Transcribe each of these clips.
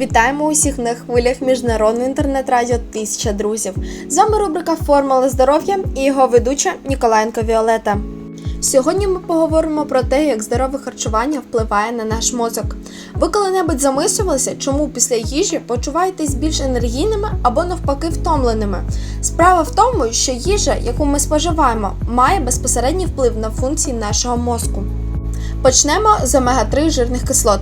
Вітаємо усіх на хвилях міжнародного інтернет-радіо Тисяча друзів. З вами рубрика Формула здоров'я і його ведуча Ніколаєнко Віолета. Сьогодні ми поговоримо про те, як здорове харчування впливає на наш мозок. Ви коли-небудь замислювалися, чому після їжі почуваєтесь більш енергійними або навпаки втомленими? Справа в тому, що їжа, яку ми споживаємо, має безпосередній вплив на функції нашого мозку. Почнемо з омега-3 жирних кислот.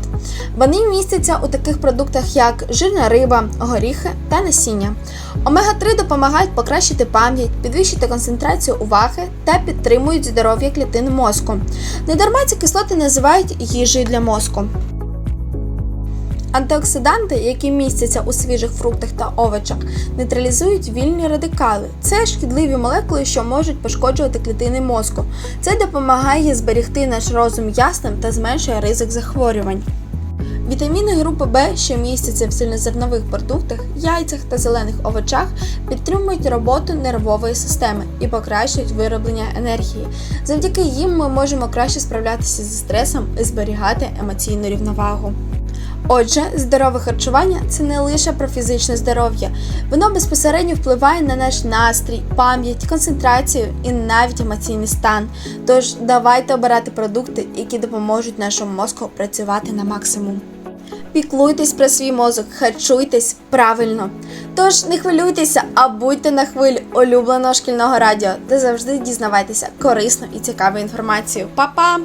Вони містяться у таких продуктах, як жирна риба, горіхи та насіння. Омега-3 допомагають покращити пам'ять, підвищити концентрацію уваги та підтримують здоров'я клітин мозку. Недарма ці кислоти називають їжею для мозку. Антиоксиданти, які містяться у свіжих фруктах та овочах, нейтралізують вільні радикали. Це шкідливі молекули, що можуть пошкоджувати клітини мозку. Це допомагає зберегти наш розум ясним та зменшує ризик захворювань. Вітаміни групи В, що містяться в цільнозернових продуктах, яйцях та зелених овочах, підтримують роботу нервової системи і покращують вироблення енергії. Завдяки їм ми можемо краще справлятися зі стресом і зберігати емоційну рівновагу. Отже, здорове харчування це не лише про фізичне здоров'я, воно безпосередньо впливає на наш настрій, пам'ять, концентрацію і навіть емоційний стан. Тож давайте обирати продукти, які допоможуть нашому мозку працювати на максимум. Піклуйтесь про свій мозок, харчуйтесь правильно. Тож не хвилюйтеся, а будьте на хвилі улюбленого шкільного радіо, де завжди дізнавайтеся корисну і цікаву інформацію. Па-па!